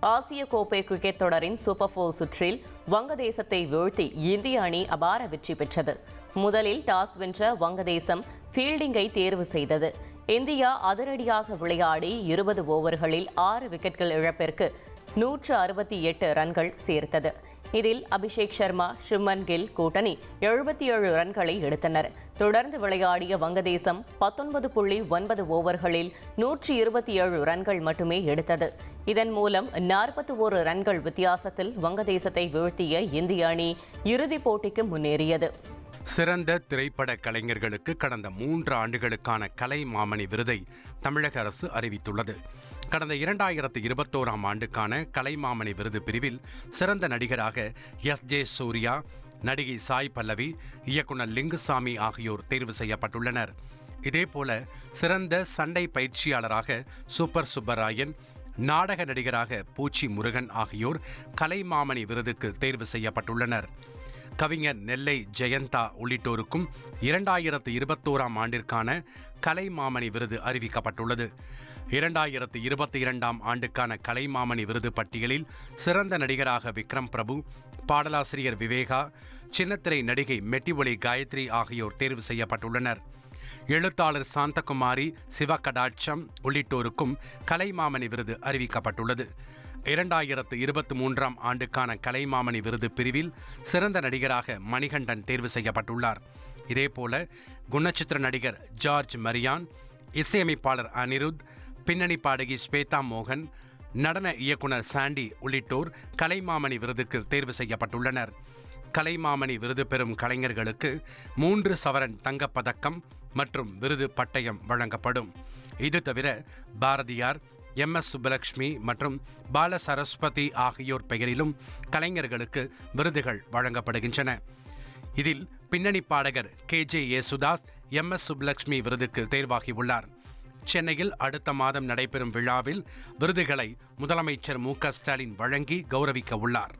ஆசிய கோப்பை கிரிக்கெட் தொடரின் சூப்பர் போர் சுற்றில் வங்கதேசத்தை வீழ்த்தி இந்திய அணி அபார வெற்றி பெற்றது. முதலில் டாஸ் வென்ற வங்கதேசம் ஃபீல்டிங்கை தேர்வு செய்தது. இந்தியா அதிரடியாக விளையாடி இருபது ஓவர்களில் ஆறு விக்கெட்கள் இழப்பிற்கு நூற்று அறுபத்தி எட்டு ரன்கள் சேர்த்தது. இதில் அபிஷேக் சர்மா சுமன் கில் கூட்டணி எழுபத்தி ஏழு ரன்களை எடுத்தனர். தொடர்ந்து விளையாடிய வங்கதேசம் பத்தொன்பது புள்ளி ஒன்பது ஓவர்களில் நூற்றி இருபத்தி ஏழு ரன்கள் மட்டுமே எடுத்தது. இதன் மூலம் நாற்பத்தி ஓரு ரன்கள் வித்தியாசத்தில் வங்கதேசத்தை வீழ்த்திய இந்திய அணி இறுதிப் போட்டிக்கு முன்னேறியது. சிறந்த திரைப்பட கலைஞர்களுக்கு கடந்த மூன்று ஆண்டுகளுக்கான கலை மாமணி விருதை தமிழக அரசு அறிவித்துள்ளது. கடந்த இரண்டாயிரத்து இருபத்தோராம் ஆண்டுக்கான கலைமாமணி விருது பிரிவில் சிறந்த நடிகராக எஸ் ஜே சூர்யா நடிகை சாய் பல்லவி இயக்குனர் லிங்குசாமி ஆகியோர் தேர்வு செய்யப்பட்டுள்ளனர். இதேபோல சிறந்த சண்டை பயிற்சியாளராக சூப்பர் சுப்பராயன் நாடக நடிகராக பூச்சி முருகன் ஆகியோர் கலைமாமணி விருதுக்கு தேர்வு செய்யப்பட்டுள்ளனர். கவிஞர் நெல்லை ஜெயந்தா உள்ளிட்டோருக்கும் இரண்டாயிரத்து இருபத்தோராம் ஆண்டிற்கான கலைமாமணி விருது அறிவிக்கப்பட்டுள்ளது. இரண்டாயிரத்து இருபத்தி இரண்டாம் ஆண்டுக்கான கலைமாமணி விருது பட்டியலில் சிறந்த நடிகராக விக்ரம் பிரபு பாடலாசிரியர் விவேகா சின்னத்திரை நடிகை மெட்டிஒலி காயத்ரி ஆகியோர் தேர்வு செய்யப்பட்டுள்ளனர். எழுத்தாளர் சாந்தகுமாரி சிவகடாட்சம் உள்ளிட்டோருக்கும் கலைமாமணி விருது அறிவிக்கப்பட்டுள்ளது. இரண்டாயிரத்து இருபத்தி மூன்றாம் ஆண்டுக்கான கலைமாமணி விருது பிரிவில் சிறந்த நடிகராக மணிகண்டன் தேர்வு செய்யப்பட்டுள்ளார். இதேபோல குணச்சித்திர நடிகர் ஜார்ஜ் மரியான் இசையமைப்பாளர் அனிருத் பின்னணி பாடகி ஸ்வேதா மோகன் நடன இயக்குனர் சாண்டி உள்ளிட்டோர் கலைமாமணி விருதுக்கு தேர்வு செய்யப்பட்டுள்ளனர். கலைமாமணி விருது பெறும் கலைஞர்களுக்கு மூன்று சவரன் தங்கப்பதக்கம் மற்றும் விருது பட்டயம் வழங்கப்படும். இது தவிர பாரதியார் எம் எஸ் சுப்பலட்சுமி மற்றும் பால சரஸ்வதி ஆகியோர் பெயரிலும் கலைஞர்களுக்கு விருதுகள் வழங்கப்படுகின்றன. இதில் பின்னணி பாடகர் K J Yesudas M S Subbulakshmi விருதுக்கு தேர்வாகியுள்ளார். சென்னையில் அடுத்த மாதம் நடைபெறும் விழாவில் விருதுகளை முதலமைச்சர் மு க ஸ்டாலின் வழங்கி கௌரவிக்க உள்ளார்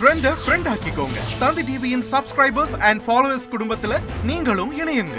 ட்ரெண்ட ஃப்ரெண்ட் ஆக்கிக்கோங்க. தந்தி டிவியின் சப்ஸ்கிரைபர்ஸ் அண்ட் ஃபாலோவர்ஸ் குடும்பத்தில் நீங்களும் இணையுங்க.